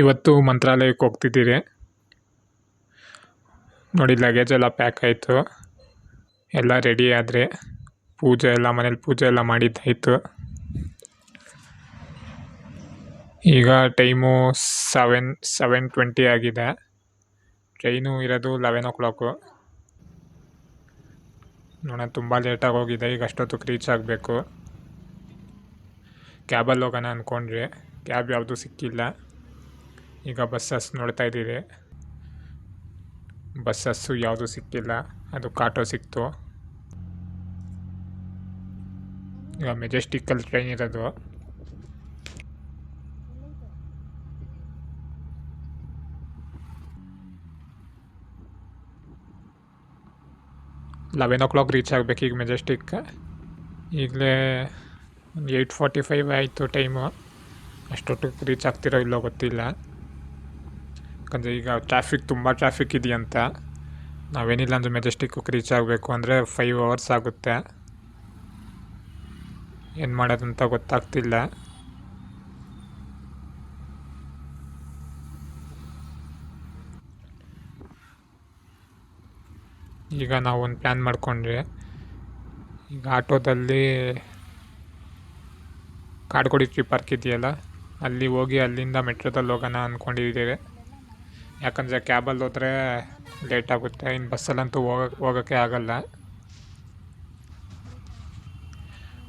ಇವತ್ತು ಮಂತ್ರಾಲಯಕ್ಕೆ ಹೋಗ್ತಿದ್ದೀರಿ. ನೋಡಿ ಲಗೇಜ್ ಎಲ್ಲ ಪ್ಯಾಕ್ ಆಯಿತು. ಎಲ್ಲ ರೆಡಿ ಆದರೆ ಪೂಜೆ ಎಲ್ಲ, ಮನೇಲಿ ಪೂಜೆ ಎಲ್ಲ ಮಾಡಿದ್ದಾಯಿತು ಈಗ ಟೈಮು ಸೆವೆನ್ ಸೆವೆನ್ ಟ್ವೆಂಟಿ ಆಗಿದೆ. ಟ್ರೈನು ಇರೋದು ಲೆವೆನ್ ಓ ಕ್ಲಾಕು ನೋಡೋಣ, ತುಂಬ ಲೇಟಾಗಿ ಹೋಗಿದೆ. ಈಗ ಅಷ್ಟೊತ್ತಿಗೆ ರೀಚ್ ಆಗಬೇಕು. ಕ್ಯಾಬಲ್ಲಿ ಹೋಗೋಣ ಅಂದ್ಕೊಂಡ್ರಿ ಕ್ಯಾಬ್ ಯಾವುದೂ ಸಿಕ್ಕಿಲ್ಲ. ಈಗ ಬಸ್ಸಸ್ ನೋಡ್ತಾ ಇದ್ದೀರಿ. ಬಸ್ಸಸ್ಸು ಯಾವುದೂ ಸಿಕ್ಕಿಲ್ಲ, ಅದು ಕಾಟೋ ಸಿಕ್ತು. ಈಗ ಮೆಜೆಸ್ಟಿಕ್ಕಲ್ಲಿ ಟ್ರೈನ್ ಇರೋದು. ಲೆವೆನ್ ಓ ಕ್ಲಾಕ್ ರೀಚ್ ಆಗಬೇಕು ಈಗ ಮೆಜೆಸ್ಟಿಕ್. ಈಗಲೇ ಒಂದು ಏಯ್ಟ್ ಫಾರ್ಟಿ ಫೈವ್ ಆಯಿತು ಟೈಮು. ಅಷ್ಟೊಟ್ಟಿಗೆ ರೀಚ್ ಆಗ್ತಿರೋ ಇಲ್ಲೋ ಗೊತ್ತಿಲ್ಲ. ಯಾಕಂದರೆ ಈಗ ಟ್ರಾಫಿಕ್ ತುಂಬ ಟ್ರಾಫಿಕ್ ಇದೆಯಂತ. ನಾವೇನಿಲ್ಲ ಅಂದರೆ ಮೆಜೆಸ್ಟಿಕ್ಕು ರೀಚ್ ಆಗಬೇಕು ಅಂದರೆ ಫೈವ್ ಅವರ್ಸ್ ಆಗುತ್ತೆ. ಏನು ಮಾಡೋದಂತ ಗೊತ್ತಾಗ್ತಿಲ್ಲ. ಈಗ ನಾವು ಒಂದು ಪ್ಲ್ಯಾನ್ ಮಾಡ್ಕೊಂಡ್ರಿ, ಈಗ ಆಟೋದಲ್ಲಿ ಕಾಡ್ಗೋಡಿ ಟ್ರಿಪ್ ಪಾರ್ಕ್ ಇದೆಯಲ್ಲ, ಅಲ್ಲಿ ಹೋಗಿ ಅಲ್ಲಿಂದ ಮೆಟ್ರೋದಲ್ಲಿ ಹೋಗೋಣ ಅಂದ್ಕೊಂಡಿದ್ದೀವಿ ಯಾಕಂದರೆ ಕ್ಯಾಬಲ್ಲಿ ಹೋದರೆ ಲೇಟ್ ಆಗುತ್ತೆ. ಇನ್ನು ಬಸ್ಸಲ್ಲಂತೂ ಹೋಗಕ್ಕೆ ಹೋಗೋಕ್ಕೆ ಆಗಲ್ಲ.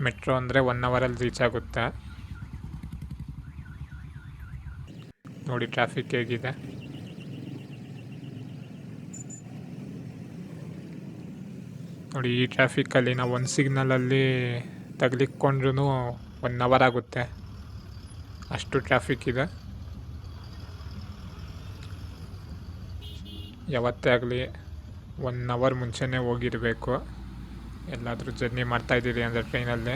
ಮೆಟ್ರೋ ಅಂದರೆ ಒನ್ ಅವರಲ್ಲಿ ರೀಚ್ ಆಗುತ್ತೆ. ನೋಡಿ ಟ್ರಾಫಿಕ್ ಹೇಗಿದೆ. ನೋಡಿ ಈ ಟ್ರಾಫಿಕ್ಕಲ್ಲಿ ನಾವು ಒಂದು ಸಿಗ್ನಲಲ್ಲಿ ತಗ್ಲಿಕ್ಕೊಂಡ್ರೂ ಒನ್ ಅವರ್ ಆಗುತ್ತೆ. ಅಷ್ಟು ಟ್ರಾಫಿಕ್ ಇದೆ. ಯಾವತ್ತೇ ಆಗಲಿ ಒನ್ ಅವರ್ ಮುಂಚೆನೇ ಹೋಗಿರಬೇಕು. ಎಲ್ಲಾದರೂ ಜರ್ನಿ ಮಾಡ್ತಾಯಿದ್ದೀರಿ ಅಂದರೆ ಟ್ರೈನಲ್ಲಿ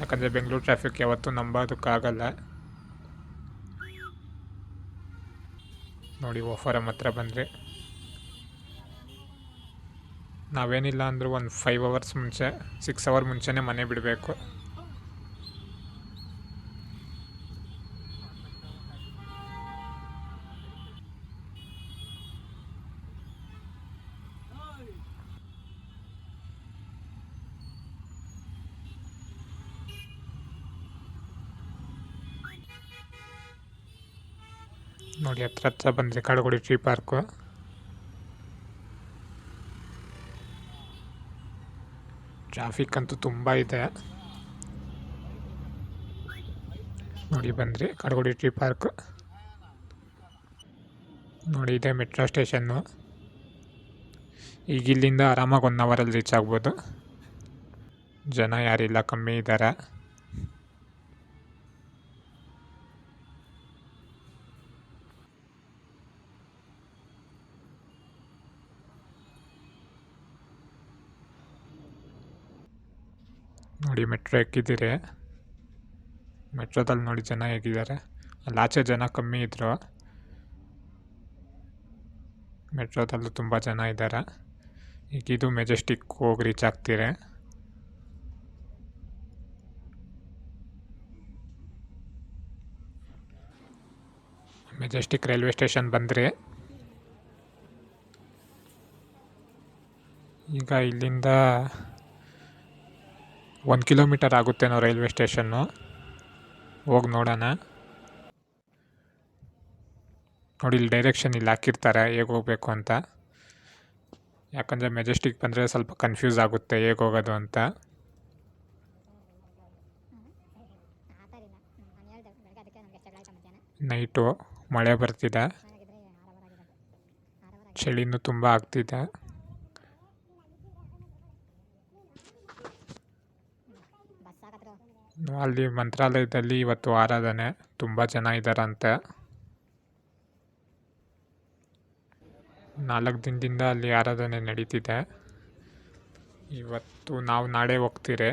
ಯಾಕಂದರೆ ಬೆಂಗಳೂರು ಟ್ರಾಫಿಕ್ ಯಾವತ್ತೂ ನಂಬೋದಕ್ಕಾಗಲ್ಲ. ನೋಡಿ ಓಫಾರಮ್ ಹತ್ರ ಬಂದರೆ. ನಾವೇನಿಲ್ಲ ಅಂದರೂ ಒಂದು ಫೈವ್ ಅವರ್ಸ್ ಮುಂಚೆ ಸಿಕ್ಸ್ ಅವರ್ ಮುಂಚೆನೇ ಮನೆ ಬಿಡಬೇಕು. ನೋಡಿ ಹತ್ರ ಹತ್ರ ಬಂದಿದೆ ಕಾಡುಗುಡಿ ಟ್ರೀ ಪಾರ್ಕು ಟ್ರಾಫಿಕ್ ಅಂತೂ ತುಂಬ ಇದೆ. ನೋಡಿ ಬಂದ್ರಿ ಕಾಡುಗುಡಿ ಟ್ರೀ ಪಾರ್ಕ್ ನೋಡಿ ಇದೆ ಮೆಟ್ರೋ ಸ್ಟೇಷನ್ನು ಈಗ ಇಲ್ಲಿಂದ ಆರಾಮಾಗಿ ಒನ್ ಅವರಲ್ಲಿ ರೀಚ್ ಆಗ್ಬೋದು. ಜನ ಯಾರಿಲ್ಲ, ಕಮ್ಮಿ ಇದ್ದಾರೆ ನೋಡಿ, ಮೆಟ್ರೋ ಎಕ್ಕಿದ್ದೀರಿ. ಮೆಟ್ರೋದಲ್ಲಿ ನೋಡಿ ಜನ ಹೇಗಿದ್ದಾರೆ. ಅಲ್ಲಿ ಆಚೆ ಜನ ಕಮ್ಮಿ ಇದ್ದರು ಮೆಟ್ರೋದಲ್ಲೂ ತುಂಬ ಜನ ಇದ್ದಾರೆ. ಈಗ ಇದು ಮೆಜೆಸ್ಟಿಕ್ ಹೋಗಿ ರೀಚ್ ಆಗ್ತೀರಿ. ಮೆಜೆಸ್ಟಿಕ್ ರೈಲ್ವೆ ಸ್ಟೇಷನ್ ಬಂದ್ರಿ. ಈಗ ಇಲ್ಲಿಂದ ಒಂದು ಕಿಲೋಮೀಟರ್ ಆಗುತ್ತೇನೋ ರೈಲ್ವೆ ಸ್ಟೇಷನ್ನು. ಹೋಗಿ ನೋಡೋಣ. ನೋಡಿ, ಇಲ್ಲಿ ಡೈರೆಕ್ಷನ್ ಇಲ್ಲಿ ಹಾಕಿರ್ತಾರೆ, ಹೇಗೆ ಹೋಗಬೇಕು ಅಂತ. ಯಾಕಂದರೆ ಮೆಜೆಸ್ಟಿಕ್ ಬಂದರೆ ಸ್ವಲ್ಪ ಕನ್ಫ್ಯೂಸ್ ಆಗುತ್ತೆ, ಹೇಗೆ ಹೋಗೋದು ಅಂತ. ನೈಟು ಮಳೆ ಬರ್ತಿದೆ. ಚಳಿನೂ ತುಂಬ ಆಗ್ತಿದೆ. ಅಲ್ಲಿ ಮಂತ್ರಾಲಯದಲ್ಲಿ ಇವತ್ತು ಆರಾಧನೆ ತುಂಬ ಜನ ಇದ್ದಾರಂತೆ ನಾಲ್ಕು ದಿನದಿಂದ ಅಲ್ಲಿ ಆರಾಧನೆ ನಡೀತಿದೆ. ಇವತ್ತು ನಾವು ನಾಳೆ ಹೋಗ್ತೀರಿ.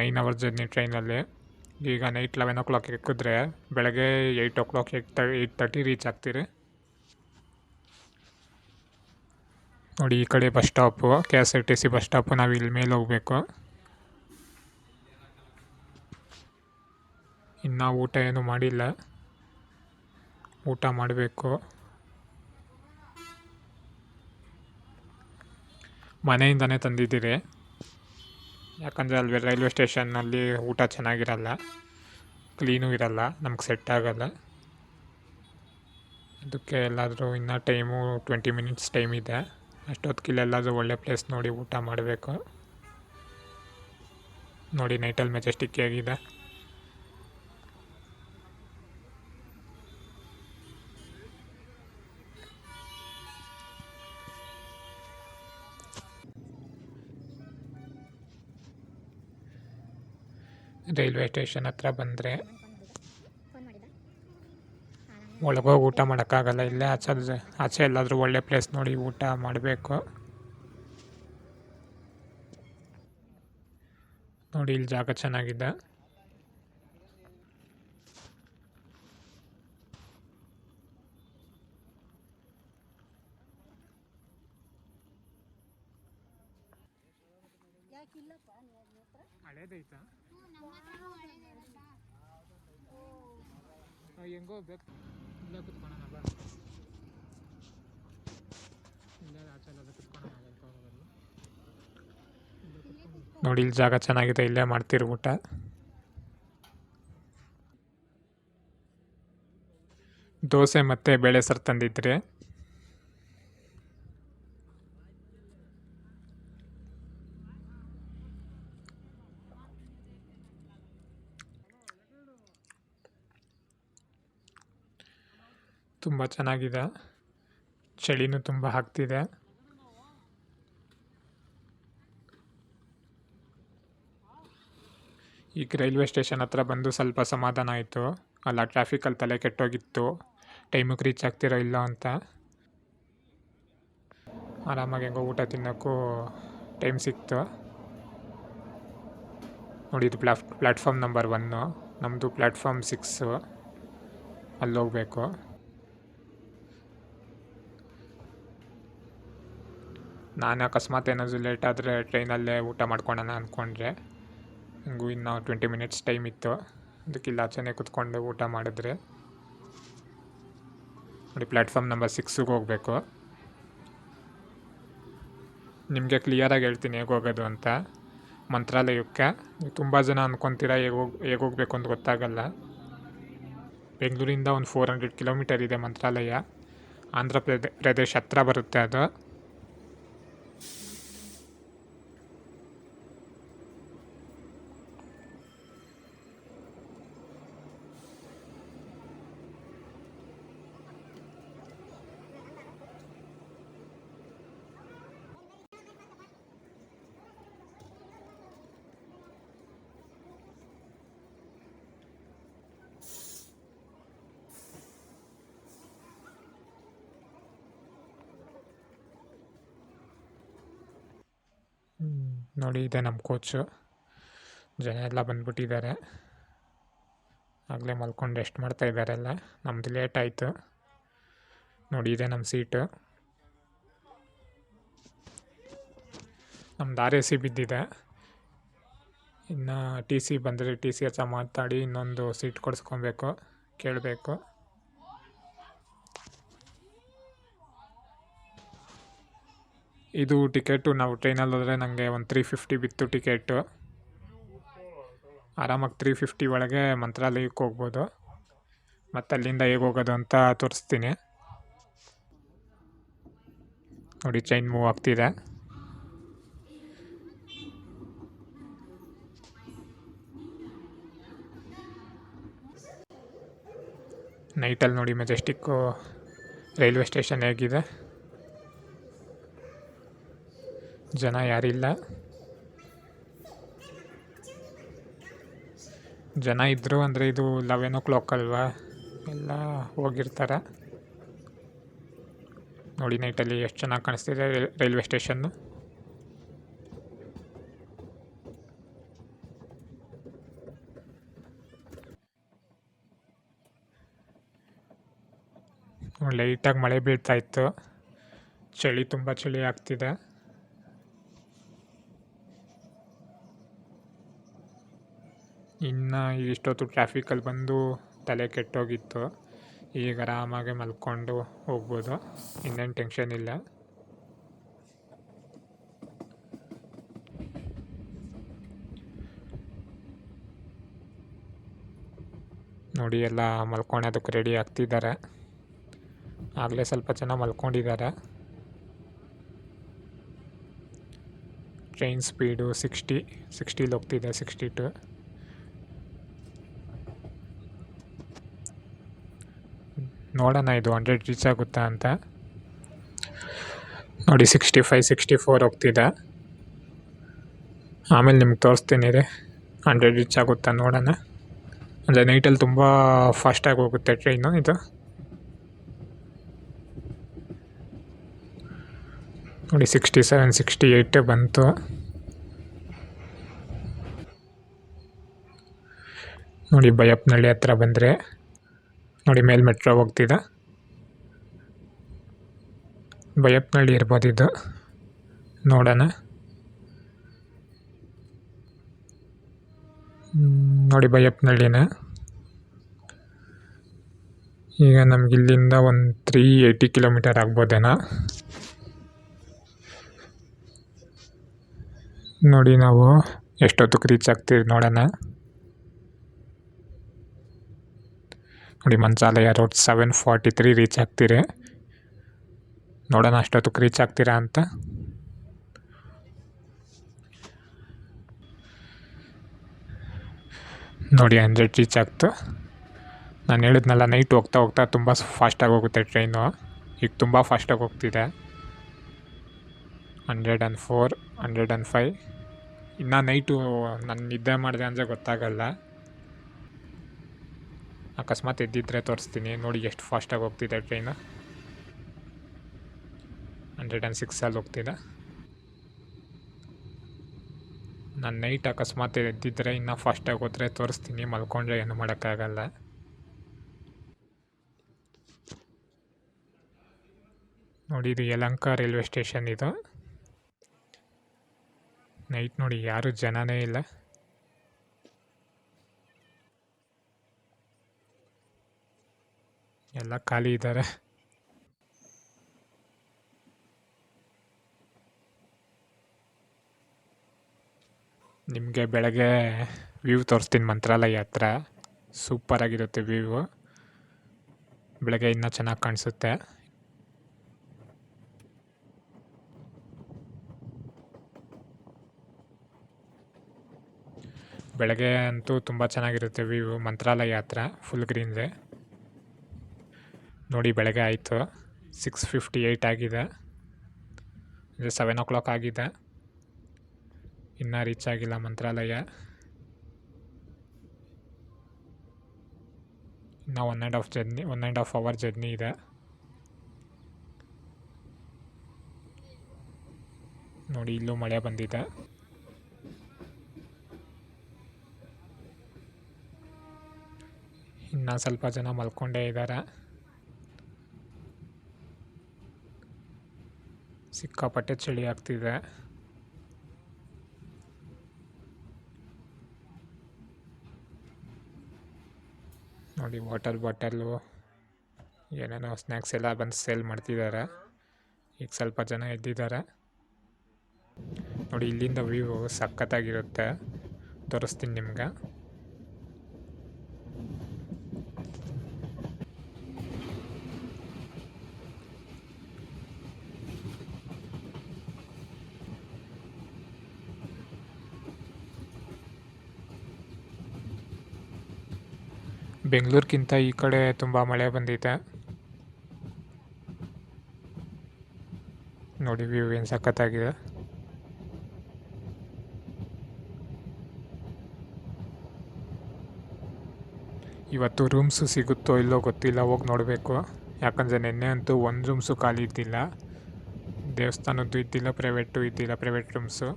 ನೈನ್ ಅವರ್ ಜರ್ನಿ ಟ್ರೈನಲ್ಲಿ. ಈಗ ನೈಟ್ ಲೆವೆನ್ ಓ ಕ್ಲಾಕ್ ಎಕ್ಕಿದ್ರೆ ಬೆಳಗ್ಗೆ ಏಯ್ಟ್ ಓ ಕ್ಲಾಕ್ ಏಯ್ಟ್ ತ ಏಯ್ಟ್ ತರ್ಟಿ ರೀಚ್ ಆಗ್ತೀರಿ. ನೋಡಿ ಈ ಕಡೆ bus stop K S R T C bus stop ನಾವು ಇಲ್ಲಿ ಮೇಲೆ ಹೋಗಬೇಕು. ಇನ್ನೂ ಊಟ ಏನು ಮಾಡಿಲ್ಲ. ಊಟ ಮಾಡಬೇಕು. ಮನೆಯಿಂದನೇ ತಂದಿದ್ದೀರಿ. ಯಾಕಂದರೆ ಅಲ್ಲಿ ರೈಲ್ವೆ ಸ್ಟೇಷನ್ನಲ್ಲಿ ಊಟ ಚೆನ್ನಾಗಿರಲ್ಲ. ಕ್ಲೀನೂ ಇರಲ್ಲ, ನಮ್ಗೆ ಸೆಟ್ ಆಗಲ್ಲ. ಅದಕ್ಕೆ ಎಲ್ಲಾದರೂ ಇನ್ನೂ ಟೈಮು ಟ್ವೆಂಟಿ ಮಿನಿಟ್ಸ್ ಟೈಮ್ ಇದೆ. ಅಷ್ಟೊತ್ತಿಗೆ ಎಲ್ಲಾದರೂ ಒಳ್ಳೆ ಪ್ಲೇಸ್ ನೋಡಿ ಊಟ ಮಾಡಬೇಕು. ನೋಡಿ ನೈಟಲ್ಲಿ ಮೆಜೆಸ್ಟಿಕ್ ಹೇಗಿದೆ ರೈಲ್ವೆ ಸ್ಟೇಷನ್ ಹತ್ರ ಬಂದರೆ. ಒಳಗೋಗಿ ಊಟ ಮಾಡೋಕ್ಕಾಗಲ್ಲ ಇಲ್ಲೇ ಆಚೆ ಆಚೆ ಎಲ್ಲಾದರೂ ಒಳ್ಳೆ ಪ್ಲೇಸ್ ನೋಡಿ ಊಟ ಮಾಡಬೇಕು. ನೋಡಿ ಇಲ್ಲಿ ಜಾಗ ಚೆನ್ನಾಗಿದೆ. ಹಳೇದೈತಾ ಹೆಂಗೋ ಬೇಕು. ಇಲ್ಲ ಕುತ್ಕೊಳ್ಳೋಣ ಬಾ. ಇಲ್ಲ, ಆಚೆ ಕುತ್ಕೊಳ್ಳೋಣ ನೋಡಿ, ಇಲ್ಲಿ ಜಾಗ ಚೆನ್ನಾಗಿದೆ, ಇಲ್ಲೇ ಮಾಡ್ತೀರಿ ಊಟ. ದೋಸೆ ಮತ್ತು ಬೇಳೆ ಸರ್ ತಂದಿದ್ರಿ. ತುಂಬ ಚೆನ್ನಾಗಿದೆ. ಚಳಿನೂ ತುಂಬ ಆಗ್ತಿದೆ. ಈಗ ರೈಲ್ವೆ ಸ್ಟೇಷನ್ ಹತ್ರ ಬಂದು ಸ್ವಲ್ಪ ಸಮಾಧಾನ ಆಯಿತು. ಅಲ್ಲ ಟ್ರಾಫಿಕಲ್ಲಿ ತಲೆ ಕೆಟ್ಟೋಗಿತ್ತು. ಟೈಮಿಗೆ ರೀಚ್ ಆಗ್ತಿರೋ ಇಲ್ಲ ಅಂತ. ಆರಾಮಾಗಿ ಹೆಂಗೋ ಊಟ ತಿನ್ನೋಕ್ಕೂ ಟೈಮ್ ಸಿಕ್ತು. ನೋಡಿ, ಇದು ಪ್ಲ್ಯಾಟ್ಫಾರ್ಮ್ ನಂಬರ್ ಒನ್ನು ನಮ್ಮದು ಪ್ಲ್ಯಾಟ್ಫಾರ್ಮ್ ಸಿಕ್ಸು ಅಲ್ಲಿ ನಾನು ಅಕಸ್ಮಾತ್ ಏನಾದರೂ ಲೇಟ್ ಆದರೆ ಟ್ರೈನಲ್ಲೇ ಊಟ ಮಾಡ್ಕೊಳ್ಳೋಣ ಅಂದ್ಕೊಂಡ್ರೆ ನನಗೂ ಇನ್ನು ಟ್ವೆಂಟಿ ಮಿನಿಟ್ಸ್ ಟೈಮ್ ಇತ್ತು. ಅದಕ್ಕೆ ಇಲ್ಲಿ ಕುತ್ಕೊಂಡು ಊಟ ಮಾಡಿದ್ರೆ, ನೋಡಿ ಪ್ಲ್ಯಾಟ್ಫಾರ್ಮ್ ನಂಬರ್ ಸಿಕ್ಸಿಗೆ ಹೋಗಬೇಕು. ನಿಮಗೆ ಕ್ಲಿಯರಾಗಿ ಹೇಳ್ತೀನಿ ಹೇಗೆ ಹೋಗೋದು ಅಂತ. ಮಂತ್ರಾಲಯಕ್ಕೆ ತುಂಬ ಜನ ಅಂದ್ಕೊತೀರ ಹೇಗೆ ಹೋಗಿ, ಹೇಗೆ ಹೋಗಬೇಕು ಅಂತ ಗೊತ್ತಾಗಲ್ಲ. ಬೆಂಗಳೂರಿಂದ ಒಂದು ಫೋರ್ ಹಂಡ್ರೆಡ್ ಕಿಲೋಮೀಟರ್ ಇದೆ ಮಂತ್ರಾಲಯ. ಆಂಧ್ರ ಪ್ರದೇ, ಪ್ರದೇಶ್ ಹತ್ರ ಬರುತ್ತೆ ಅದು. ನೋಡಿ, ಇದೆ ನಮ್ಮ ಕೋಚು. ಜನ ಎಲ್ಲ ಬಂದ್ಬಿಟ್ಟಿದ್ದಾರೆ. ಆಗಲೇ ಮಲ್ಕೊಂಡು ರೆಸ್ಟ್ ಮಾಡ್ತಾ ಇದ್ದಾರೆ ಎಲ್ಲ ನಮ್ಮದು ಲೇಟ್ ಆಯಿತು. ನೋಡಿ, ಇದೆ ನಮ್ಮ ಸೀಟು ನಮ್ದು ಆರ್ ಎ ಸಿ ಬಿದ್ದಿದೆ. ಇನ್ನು ಟಿ ಸಿ ಬಂದರೆ ಟಿ ಸಿ ಹತ್ರ ಮಾತಾಡಿ ಇನ್ನೊಂದು ಸೀಟ್ ಕೊಡಿಸ್ಕೊಬೇಕು, ಕೇಳಬೇಕು. ಇದು ಟಿಕೆಟು, ನಾವು ಟ್ರೈನಲ್ಲಿ ಹೋದರೆ ನನಗೆ ಒಂದು ತ್ರೀ ಫಿಫ್ಟಿ ಬಿತ್ತು ಟಿಕೆಟು. ಆರಾಮಾಗಿ ತ್ರೀ ಫಿಫ್ಟಿ ಒಳಗೆ ಮಂತ್ರಾಲಯಕ್ಕೆ ಹೋಗ್ಬೋದು. ಮತ್ತು ಅಲ್ಲಿಂದ ಹೇಗೆ ಹೋಗೋದು ಅಂತ ತೋರಿಸ್ತೀನಿ. ನೋಡಿ ಚೈನ್ ಮೂವ್ ಆಗ್ತಿದೆ. ನೈಟಲ್ಲಿ ನೋಡಿ ಮೆಜೆಸ್ಟಿಕ್ಕು ರೈಲ್ವೆ ಸ್ಟೇಷನ್ ಹೇಗಿದೆ. ಜನ ಯಾರಿಲ್ಲ. ಜನ ಇದ್ದರು ಅಂದರೆ ಇದು ಲೆವೆನ್ ಓ ಕ್ಲಾಕ್ ಅಲ್ವಾ? ಎಲ್ಲ ಹೋಗಿರ್ತಾರೆ. ನೋಡಿ ನೈಟಲ್ಲಿ ಎಷ್ಟು ಚೆನ್ನಾಗಿ ಕಾಣಿಸ್ತಿದೆ ರೈಲ್ವೆ ಸ್ಟೇಷನ್ನು. ಲೈಟಾಗಿ ಮಳೆ ಬೀಳ್ತಾ ಇತ್ತು. ಚಳಿ ತುಂಬ ಚಳಿ ಆಗ್ತಿದೆ. ಇನ್ನು ಇಷ್ಟೊತ್ತು ಟ್ರಾಫಿಕಲ್ಲಿ ಬಂದು ತಲೆ ಕೆಟ್ಟೋಗಿತ್ತು. ಈಗ ಆರಾಮಾಗಿ ಮಲ್ಕೊಂಡು ಹೋಗ್ಬೋದು. ಇನ್ನೇನು ಟೆನ್ಷನ್ ಇಲ್ಲ. ನೋಡಿ ಎಲ್ಲ ಮಲ್ಕೊಳೋದಕ್ಕೆ ರೆಡಿ ಆಗ್ತಿದ್ದಾರೆ. ಆಗಲೇ ಸ್ವಲ್ಪ ಜನ ಮಲ್ಕೊಂಡಿದ್ದಾರೆ. ಟ್ರೈನ್ ಸ್ಪೀಡು ಸಿಕ್ಸ್ಟಿ ಸಿಕ್ಸ್ಟೀಲಿ ಹೋಗ್ತಿದೆ ಸಿಕ್ಸ್ಟಿ ಟು ನೋಡೋಣ, ಇದು ಹಂಡ್ರೆಡ್ ರೀಚ್ ಆಗುತ್ತಾ ಅಂತ. ನೋಡಿ ಸಿಕ್ಸ್ಟಿ ಫೈವ್ ಸಿಕ್ಸ್ಟಿ ಫೋರ್ ಹೋಗ್ತಿದೆ. ಆಮೇಲೆ ನಿಮ್ಗೆ ತೋರಿಸ್ತೀನಿ ರೀ ಹಂಡ್ರೆಡ್ ರೀಚ್ ಆಗುತ್ತಾ ನೋಡೋಣ. ಅಂದರೆ ನೈಟಲ್ಲಿ ತುಂಬ ಫಾಸ್ಟಾಗಿ ಹೋಗುತ್ತೆ ಟ್ರೈನು ಇದು. ನೋಡಿ ಸಿಕ್ಸ್ಟಿ ಸೆವೆನ್ ಸಿಕ್ಸ್ಟಿ ಏಯ್ಟ್ ಬಂತು. ನೋಡಿ ಬೈಯಪ್ಪನಹಳ್ಳಿ ಹತ್ರ ಬಂದರೆ. ನೋಡಿ ಮೇಲ್ ಮೆಟ್ರೋ ಹೋಗ್ತಿದೆ. ಬಯಪ್ನಳ್ಳಿ ಇರ್ಬೋದು ಇದು. ನೋಡೋಣ. ನೋಡಿ ಬಯಪ್ನಳ್ಳಿನ ಈಗ ನಮ್ಗೆ ಇಲ್ಲಿಂದ ಒಂದು ತ್ರೀ ಏಯ್ಟಿ ಕಿಲೋಮೀಟರ್ ಆಗ್ಬೋದೇನಾ. ನೋಡಿ ನಾವು ಎಷ್ಟೊತ್ತಿಗೆ ರೀಚ್ ಆಗ್ತೀವಿ ನೋಡೋಣ. ನೋಡಿ Manchalaya road seven forty three reach ಆಗ್ತೀರಿ. ನೋಡೋಣ ಅಷ್ಟೊತ್ತಕ್ಕೆ ರೀಚ್ ಆಗ್ತೀರಾ ಅಂತ. ನೋಡಿ ಹಂಡ್ರೆಡ್ ರೀಚ್ ಆಗ್ತು. ನಾನು ಹೇಳಿದ್ನಲ್ಲ ನೈಟ್ ಹೋಗ್ತಾ ಹೋಗ್ತಾ ತುಂಬ ಫಾಸ್ಟಾಗಿ ಹೋಗುತ್ತೆ ಟ್ರೈನು ಈಗ ತುಂಬ ಫಾಸ್ಟಾಗಿ ಹೋಗ್ತಿದೆ. Hundred and four hundred and five ಇನ್ನೂ ನೈಟು ನಾನು ನಿದ್ದೆ ಮಾಡಿದೆ ಅಂದರೆ ಗೊತ್ತಾಗಲ್ಲ. ಅಕಸ್ಮಾತ್ ಎದ್ದಿದ್ರೆ ತೋರಿಸ್ತೀನಿ. ನೋಡಿ ಎಷ್ಟು ಫಾಸ್ಟಾಗಿ ಹೋಗ್ತಿದೆ ಟ್ರೈನು ಹಂಡ್ರೆಡ್ ಆ್ಯಂಡ್ ಸಿಕ್ಸಲ್ಲಿ ಹೋಗ್ತಿದೆ. ನಾನು ನೈಟ್ ಅಕಸ್ಮಾತ್ ಎದ್ದಿದ್ದರೆ ಇನ್ನೂ ಫಾಸ್ಟಾಗಿ ಹೋದರೆ ತೋರಿಸ್ತೀನಿ. ಮಲ್ಕೊಂಡ್ರೆ ಏನು ಮಾಡೋಕ್ಕಾಗಲ್ಲ. ನೋಡಿ, ಇದು ಯಲಂಕ ರೈಲ್ವೆ ಸ್ಟೇಷನ್ ಇದು. ನೈಟ್ ನೋಡಿ, ಯಾರು ಜನನೇ ಇಲ್ಲ. ಎಲ್ಲ ಖಾಲಿ ಇದ್ದಾರೆ. ನಿಮಗೆ ಬೆಳಗ್ಗೆ ವ್ಯೂ ತೋರಿಸ್ತೀನಿ ಮಂತ್ರಾಲಯ ಹತ್ರ. ಸೂಪರಾಗಿರುತ್ತೆ ವ್ಯೂ ಬೆಳಗ್ಗೆ ಇನ್ನೂ ಚೆನ್ನಾಗಿ ಕಾಣಿಸುತ್ತೆ. ಬೆಳಗ್ಗೆ ಅಂತೂ ತುಂಬ ಚೆನ್ನಾಗಿರುತ್ತೆ ವ್ಯೂ ಮಂತ್ರಾಲಯ ಹತ್ರ ಫುಲ್ ಗ್ರೀನ್ದೆ ನೋಡಿ, ಬೆಳಗ್ಗೆ ಆಯಿತು. ಸಿಕ್ಸ್ ಫಿಫ್ಟಿ ಏಯ್ಟ್ ಆಗಿದೆ. ಅಂದರೆ ಸೆವೆನ್ ಓ ಕ್ಲಾಕ್ ಆಗಿದೆ. ಇನ್ನೂ ರೀಚ್ ಆಗಿಲ್ಲ ಮಂತ್ರಾಲಯ. ಇನ್ನೂ one and half journey one and half hour journey ಇದೆ. ನೋಡಿ, ಇಲ್ಲೂ ಮಳೆ ಬಂದಿದೆ. ಇನ್ನು ಸ್ವಲ್ಪ ಜನ ಮಲ್ಕೊಂಡೇ ಇದ್ದಾರೆ ಸಿಕ್ಕಾಪಟ್ಟೆ ಚಳಿ ಆಗ್ತಿದೆ. ನೋಡಿ ವಾಟರ್ ಬಾಟಲು ಏನೇನೋ ಸ್ನ್ಯಾಕ್ಸ್ ಎಲ್ಲ ಬಂದು ಸೇಲ್ ಮಾಡ್ತಿದ್ದಾರೆ. ಈಗ ಸ್ವಲ್ಪ ಜನ ಎದ್ದಿದ್ದಾರೆ. ನೋಡಿ, ಇಲ್ಲಿಂದ ವ್ಯೂ ಸಖತ್ತಾಗಿರುತ್ತೆ. ತೋರಿಸ್ತೀನಿ ನಿಮ್ಗೆ. ಬೆಂಗಳೂರಿಗಿಂತ ಈ ಕಡೆ ತುಂಬ ಮಳೆ ಬಂದಿದೆ. ನೋಡಿ ವ್ಯೂ ಏನು ಸಖತ್ತಾಗಿದೆ. ಇವತ್ತು ರೂಮ್ಸು ಸಿಗುತ್ತೋ ಇಲ್ಲೋ ಗೊತ್ತಿಲ್ಲ, ಹೋಗಿ ನೋಡಬೇಕು. ಯಾಕಂದರೆ ನಿನ್ನೆ ಅಂತೂ ಒಂದು ರೂಮ್ಸು ಖಾಲಿ ಇದ್ದಿಲ್ಲ. ದೇವಸ್ಥಾನದ್ದು ಇದ್ದಿಲ್ಲ ಪ್ರೈವೇಟು ಇದ್ದಿಲ್ಲ ಪ್ರೈವೇಟ್ ರೂಮ್ಸು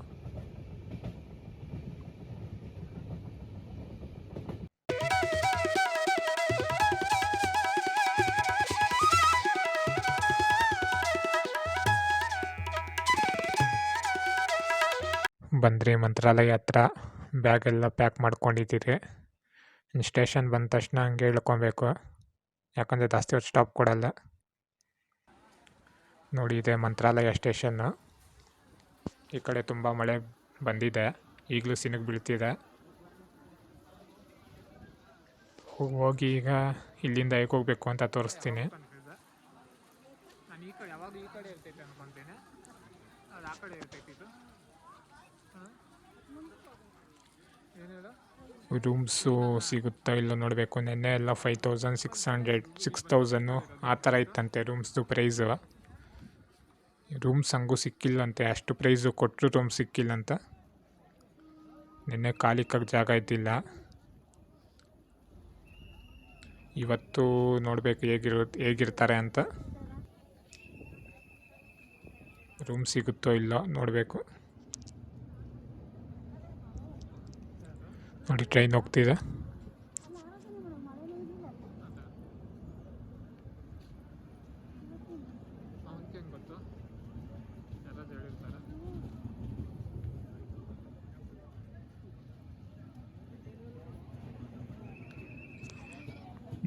ಬಂದ್ರಿ ಮಂತ್ರಾಲಯ ಹತ್ರ ಬ್ಯಾಗ್ ಎಲ್ಲ ಪ್ಯಾಕ್ ಮಾಡ್ಕೊಂಡಿದ್ದೀರಿ. ಇನ್ನು ಸ್ಟೇಷನ್ ಬಂದ ತಕ್ಷಣ ಹಂಗೆ ಇಳ್ಕೊಬೇಕು ಯಾಕಂದರೆ ಜಾಸ್ತಿ ಹೊತ್ತು ಸ್ಟಾಪ್ ಕೊಡಲ್ಲ. ನೋಡಿ, ಇದೆ ಮಂತ್ರಾಲಯ ಸ್ಟೇಷನ್ನು ಈ ಕಡೆ ತುಂಬ ಮಳೆ ಬಂದಿದೆ. ಈಗಲೂ ಸಿನಗ್ ಬೀಳ್ತಿದೆ. ಹೋಗಿ ಈಗ ಇಲ್ಲಿಂದ ಹೇಗೆ ಹೋಗ್ಬೇಕು ಅಂತ ತೋರಿಸ್ತೀನಿ. ಕಡೆ ಅದು ಆ ಕಡೆ ಇರ್ತೈತಿ ಏನು ಹೇಳು ರೂಮ್ಸು ಸಿಗುತ್ತೋ ಇಲ್ಲ ನೋಡಬೇಕು. ನೆನ್ನೆ ಎಲ್ಲ five thousand six hundred six thousand ಆ ಥರ ಇತ್ತಂತೆ ರೂಮ್ಸ್ದು ಪ್ರೈಸು ರೂಮ್ಸ್ ಹಂಗೂ ಸಿಕ್ಕಿಲ್ಲಂತೆ, ಅಷ್ಟು ಪ್ರೈಸು ಕೊಟ್ಟರು ರೂಮ್ ಸಿಕ್ಕಿಲ್ಲಂತ. ನಿನ್ನೆ ಖಾಲಿಕ್ಕಾಗಿ ಜಾಗ ಇದ್ದಿಲ್ಲ. ಇವತ್ತು ನೋಡಬೇಕು ಹೇಗಿರು, ಹೇಗಿರ್ತಾರೆ ಅಂತ. ರೂಮ್ ಸಿಗುತ್ತೋ ಇಲ್ಲೋ ನೋಡಬೇಕು. ನೋಡಿ ಟ್ರೈನ್ ಹೋಗ್ತಿದೆ.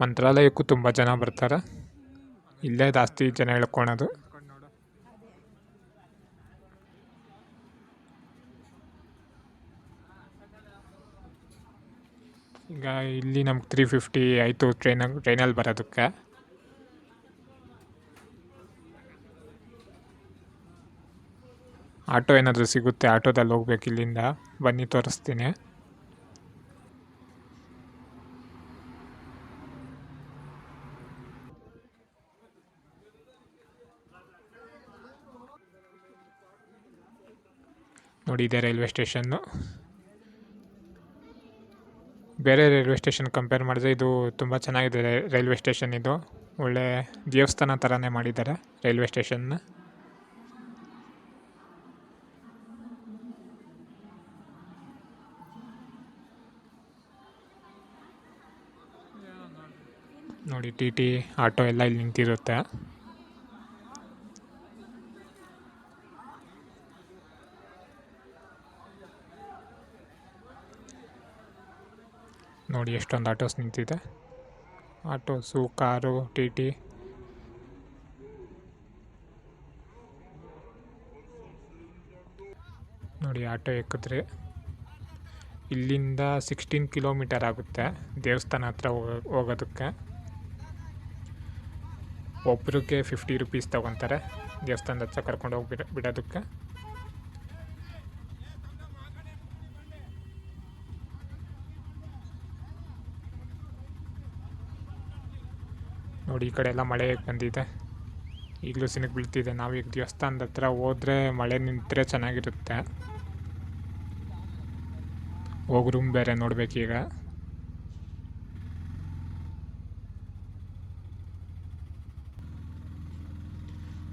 ಮಂತ್ರಾಲಯಕ್ಕೂ ತುಂಬ ಜನ ಬರ್ತಾರೆ. ಇಲ್ಲೇ ಜಾಸ್ತಿ ಜನ ಇಳ್ಕೊಳೋದು ಅನ್ಕೊಂಡು ನೋಡು ಈಗ ಇಲ್ಲಿ ನಮ್ಗೆ ತ್ರೀ ಫಿಫ್ಟಿ ಆಯಿತು ಟ್ರೈನಾಗ ಟ್ರೈನಲ್ಲಿ ಬರೋದಕ್ಕೆ. ಆಟೋ ಏನಾದರೂ ಸಿಗುತ್ತೆ ಆಟೋದಲ್ಲಿ ಹೋಗ್ಬೇಕು ಇಲ್ಲಿಂದ. ಬನ್ನಿ, ತೋರಿಸ್ತೀನಿ. ನೋಡಿ, ಇದೆ ರೈಲ್ವೆ ಸ್ಟೇಷನ್ನು. ಬೇರೆ ರೈಲ್ವೆ ಸ್ಟೇಷನ್ ಕಂಪೇರ್ ಮಾಡಿದ್ರೆ ಇದು ತುಂಬ ಚೆನ್ನಾಗಿದೆ ರೈಲ್ವೆ ಸ್ಟೇಷನ್ ಇದು. ಒಳ್ಳೆ ದೇವಸ್ಥಾನ ಥರನೇ ಮಾಡಿದ್ದಾರೆ ರೈಲ್ವೆ ಸ್ಟೇಷನ್ನ. ನೋಡಿ ಟಿ ಟಿ, ಆಟೋ ಎಲ್ಲ ಇಲ್ಲಿ ನಿಂತಿರುತ್ತೆ. ನೋಡಿ ಎಷ್ಟೊಂದು ಆಟೋಸ್ ನಿಂತಿದೆ. Autos, car, T T. ನೋಡಿ ಆಟೋ ಎಕ್ಕಿದ್ರೆ ಇಲ್ಲಿಂದ ಸಿಕ್ಸ್ಟೀನ್ ಕಿಲೋಮೀಟರ್ ಆಗುತ್ತೆ ದೇವಸ್ಥಾನ ಹತ್ರ ಹೋಗೋ ಹೋಗೋದಕ್ಕೆ. ಒಬ್ರಿಗೆ ಫಿಫ್ಟಿ ರುಪೀಸ್ ತೊಗೊತಾರೆ ದೇವಸ್ಥಾನದ ಹತ್ರ ಕರ್ಕೊಂಡು ಹೋಗಿ ಬಿಡ ಬಿಡೋದಕ್ಕೆ. ನೋಡಿ, ಈ ಕಡೆ ಎಲ್ಲ ಮಳೆ ಬಂದಿದೆ. ಈಗಲೂ ಸಿನಕ್ ಬೀಳ್ತಿದೆ. ನಾವೀಗ ದೇವಸ್ಥಾನದ ಹತ್ರ ಹೋದ್ರೆ ಮಳೆ ನಿಂತರೆ ಚೆನ್ನಾಗಿರುತ್ತೆ. ಹೋಗಿ ರೂಮ್ ಬೇರೆ ನೋಡಬೇಕೀಗ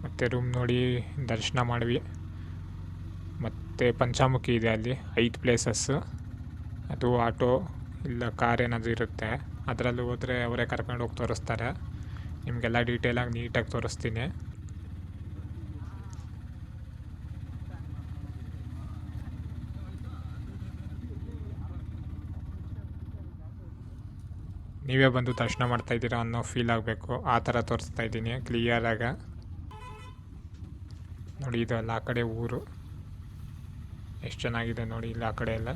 ಮತ್ತೆ ರೂಮ್ ನೋಡಿ ದರ್ಶನ ಮಾಡಿವಿ. ಮತ್ತು ಪಂಚಾಮುಖಿ ಇದೆ ಅಲ್ಲಿ, ಐದು ಪ್ಲೇಸಸ್ಸು ಅದು ಆಟೋ ಇಲ್ಲ ಕಾರ್ ಏನಾದರೂ ಇರುತ್ತೆ. ಅದರಲ್ಲಿ ಹೋದರೆ ಅವರೇ ಕರ್ಕೊಂಡು ಹೋಗಿ ತೋರಿಸ್ತಾರೆ. ನಿಮಗೆಲ್ಲ ಆಗಿ ನೀಟಾಗಿ ತೋರಿಸ್ತೀನಿ. ನೀವೇ ಬಂದು ದರ್ಶನ ಮಾಡ್ತಾ ಅನ್ನೋ ಫೀಲ್ ಆಗಬೇಕು. ಆ ಥರ ತೋರಿಸ್ತಾ ಇದ್ದೀನಿ ಕ್ಲಿಯರಾಗ ನೋಡಿ, ಇದು ಅಲ್ಲ, ಆ ಕಡೆ ಊರು. ಎಷ್ಟು ಚೆನ್ನಾಗಿದೆ ನೋಡಿ, ಇಲ್ಲಿ ಆ ಕಡೆ ಎಲ್ಲ.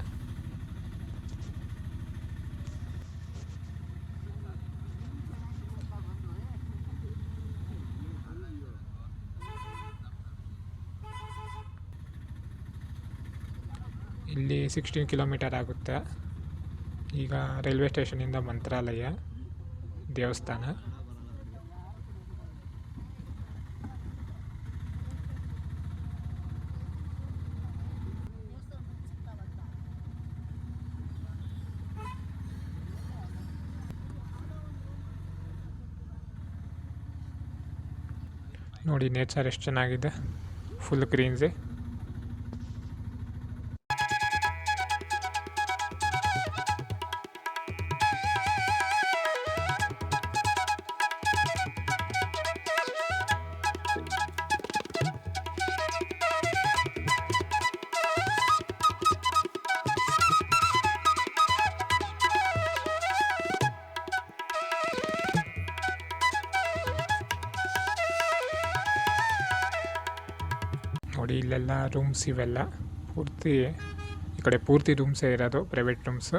ಇಲ್ಲಿ ಸಿಕ್ಸ್ಟೀನ್ ಕಿಲೋಮೀಟರ್ ಆಗುತ್ತೆ. ಈಗ ರೈಲ್ವೆ ಸ್ಟೇಷನಿಂದ ಮಂತ್ರಾಲಯ ದೇವಸ್ಥಾನ. ನೋಡಿ ನೇಚರ್ ಎಷ್ಟು ಚೆನ್ನಾಗಿದೆ. ಫುಲ್ ಗ್ರೀನ್ಸಿ ನೋಡಿ ಇಲ್ಲೆಲ್ಲ ರೂಮ್ಸ್ ಇವೆಲ್ಲ. ಪೂರ್ತಿ ಈ ಕಡೆ ಪೂರ್ತಿ ರೂಮ್ಸೇ ಇರೋದು ಪ್ರೈವೇಟ್ ರೂಮ್ಸು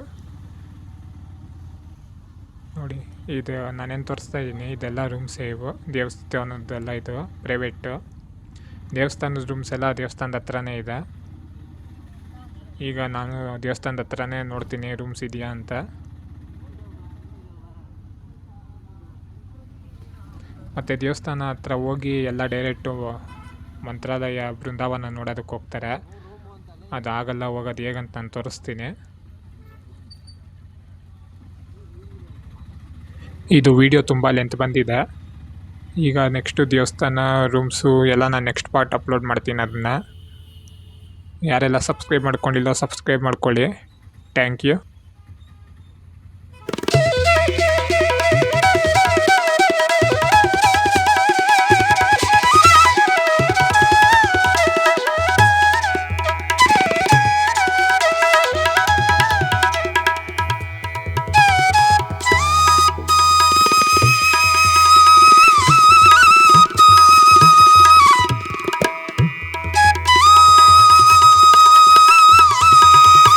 ನೋಡಿ, ಇದು ನಾನೇನು ತೋರಿಸ್ತಾ ಇದ್ದೀನಿ ಇದೆಲ್ಲ ರೂಮ್ಸೇ ಇವು. ದೇವಸ್ಥಾನದ್ದೆಲ್ಲ ಇದು ಪ್ರೈವೇಟು ದೇವಸ್ಥಾನದ ರೂಮ್ಸ್ ಎಲ್ಲ ದೇವಸ್ಥಾನದ ಹತ್ರನೇ ಇದೆ. ಈಗ ನಾನು ದೇವಸ್ಥಾನದ ಹತ್ರನೇ ನೋಡ್ತೀನಿ ರೂಮ್ಸ್ ಇದೆಯಾ ಅಂತ. ಮತ್ತು ದೇವಸ್ಥಾನ ಹತ್ರ ಹೋಗಿ ಎಲ್ಲ ಡೈರೆಕ್ಟು ಮಂತ್ರಾಲಯ ಬೃಂದಾವನ ನೋಡೋದಕ್ಕೆ ಹೋಗ್ತಾರೆ. ಅದಾಗಲ್ಲ, ಹೋಗೋದು ಹೇಗಂತ ನಾನು ತೋರಿಸ್ತೀನಿ. ಇದು ವಿಡಿಯೋ ತುಂಬ ಲೆಂತ್ ಬಂದಿದೆ. ಈಗ ನೆಕ್ಸ್ಟು ದೇವಸ್ಥಾನ ರೂಮ್ಸು ಎಲ್ಲ ನಾನು ನೆಕ್ಸ್ಟ್ ಪಾರ್ಟ್ ಅಪ್ಲೋಡ್ ಮಾಡ್ತೀನಿ ಅದನ್ನು. ಯಾರೆಲ್ಲ ಸಬ್ಸ್ಕ್ರೈಬ್ ಮಾಡ್ಕೊಂಡಿಲ್ಲ ಸಬ್ಸ್ಕ್ರೈಬ್ ಮಾಡ್ಕೊಳ್ಳಿ. Thank you